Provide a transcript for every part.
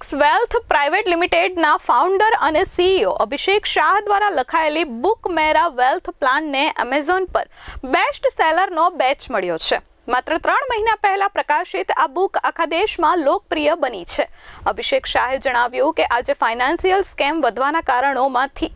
Phoenix wealth private લિમિટેડના founder અને CEO Abhishek Shah દ્વારા લખાયેલી બુક મેરા વેલ્થ પ્લાનને એમેઝોન પર બેસ્ટ સેલરનો બેચ મળ્યો છે. માત્ર ત્રણ મહિના પહેલા પ્રકાશિત આ બુક આખા દેશમાં લોકપ્રિય બની છે. અભિષેક શાહે જણાવ્યું કે આજે ફાઇનાન્સિયલ સ્કેમ વધવાના કારણોમાંથી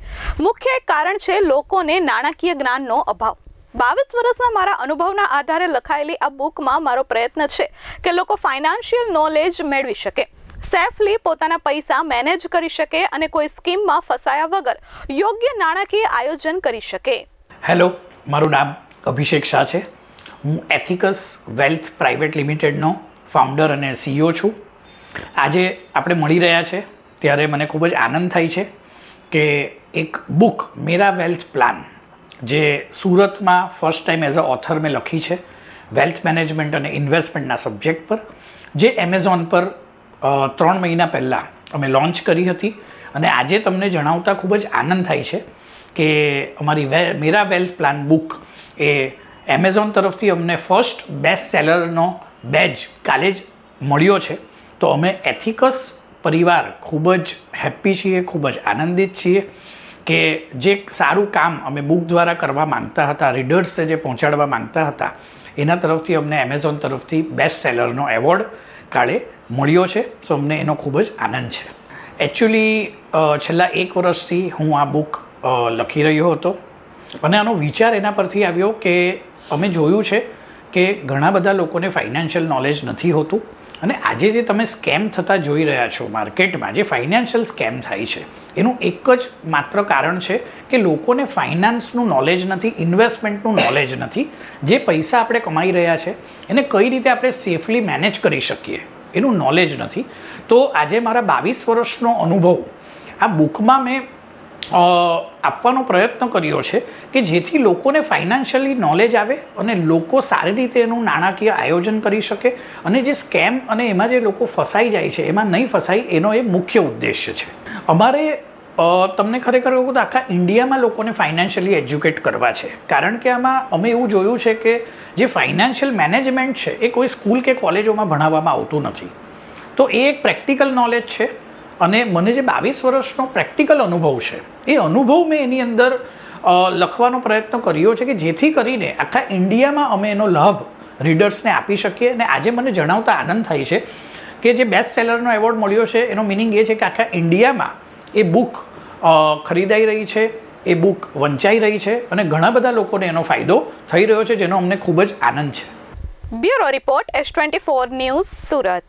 મુખ્ય એક કારણ છે લોકોને નાણાકીય જ્ઞાનનો અભાવ. બાવીસ વર્ષના મારા અનુભવના આધારે લખાયેલી આ બુકમાં મારો પ્રયત્ન છે કે લોકો ફાઇનાન્શિયલ નોલેજ મેળવી શકે. સેફલી પોતાના પૈસા મેનેજ કરી શકે અને કોઈ સ્કીમમાં ફસાયા વગર યોગ્ય નાણાકીય આયોજન કરી શકે. હેલો, મારું નામ અભિષેક શાહ છે. હું એથિકસ વેલ્થ પ્રાઇવેટ લિમિટેડનો ફાઉન્ડર અને સીઈઓ છું. આજે આપણે મળી રહ્યા છે, ત્યારે મને ખૂબ જ આનંદ થાય છે કે એક બુક, મેરા વેલ્થ પ્લાન, જે સુરતમાં first time as a author મેં લખી છે, વેલ્થ મેનેજમેન્ટ અને ઇન્વેસ્ટમેન્ટના સબ્જેક્ટ પર, જે એમેઝોન પર ત્રણ મહિના પહેલાં અમે લોન્ચ કરી હતી અને આજે તમને જણાવતા ખૂબ જ આનંદ થાય છે કે અમારી વે, મેરા વેલ્થ પ્લાન બુક એ એમેઝોન તરફથી અમને ફર્સ્ટ બેસ્ટ સેલરનો બેજ કાલે જ મળ્યો છે. તો અમે એથિકસ પરિવાર ખૂબ જ હેપ્પી છીએ, ખૂબ જ આનંદિત છીએ કે જે સારું કામ અમે બુક દ્વારા કરવા માંગતા હતા રીડર્સે જે પહોંચાડવા માંગતા હતા, એના તરફથી અમને એમેઝોન તરફથી બેસ્ટ સેલરનો એવોર્ડ કાલે મળ્યો છે, સો અમને એનો ખૂબ જ આનંદ છે. એકચ્યુઅલી છેલ્લા એક વર્ષથી હું આ બુક લખી રહ્યો હતો. અને આનો વિચાર એના પરથી આવ્યો કે અમે જોયું છે કે ઘણા બધા લોકોને ફાઇનાન્શિયલ નોલેજ નથી હોતું. અને આજે જે તમે સ્કેમ થતા જોઈ રહ્યા છો માર્કેટમાં જે ફાઇનાન્શિયલ સ્કેમ થાય છે, એનું એક જ માત્ર કારણ છે કે લોકોને ફાઇનાન્સનું નોલેજ નથી ઇન્વેસ્ટમેન્ટનું નોલેજ નથી, જે પૈસા આપણે કમાઈ રહ્યા છે, એને કઈ રીતે આપણે સેફલી મેનેજ કરી શકીએ, એનું નોલેજ નથી. તો આજે મારા બાવીસ વર્ષનો અનુભવ, આ બુકમાં મેં આપવાનો પ્રયત્ન કર્યો છે કે જેથી લોકોને ફાઇનાન્શિયલી નોલેજ આવે અને લોકો સારી રીતે એનું નાણાકીય આયોજન કરી શકે અને જે સ્કેમ અને એમાં જે લોકો ફસાઈ જાય છે, એમાં નહીં ફસાય, એનો એ મુખ્ય ઉદ્દેશ્ય છે. અમારે તમને ખરેખર કહું તો આખા ઇન્ડિયામાં લોકોને ફાઇનાન્શિયલી એજ્યુકેટ કરવા છે. કારણ કે આમાં અમે એવું જોયું છે કે જે ફાઇનાન્શિયલ મેનેજમેન્ટ છે એ કોઈ સ્કૂલ કે કોલેજોમાં ભણાવવામાં આવતું નથી. તો એ એક પ્રેક્ટિકલ નોલેજ છે. અને મને જે બાવીસ વર્ષનો પ્રેક્ટિકલ અનુભવ છે, એ અનુભવ મેં એની અંદર લખવાનો પ્રયત્ન કર્યો છે કે જેથી કરીને આખા ઇન્ડિયામાં અમે એનો લાભ રીડર્સને આપી શકીએ અને આજે મને જણાવતા આનંદ થાય છે કે જે બેસ્ટ સેલરનો એવોર્ડ મળ્યો છે, એનો મિનિંગ એ છે કે આખા ઇન્ડિયામાં એ બુક ખરીદાઈ રહી છે, એ બુક વંચાઈ રહી છે અને ઘણા બધા લોકોને એનો ફાયદો થઈ રહ્યો છે, જેનો અમને ખૂબ જ આનંદ છે. Bureau report S twenty four news Surat.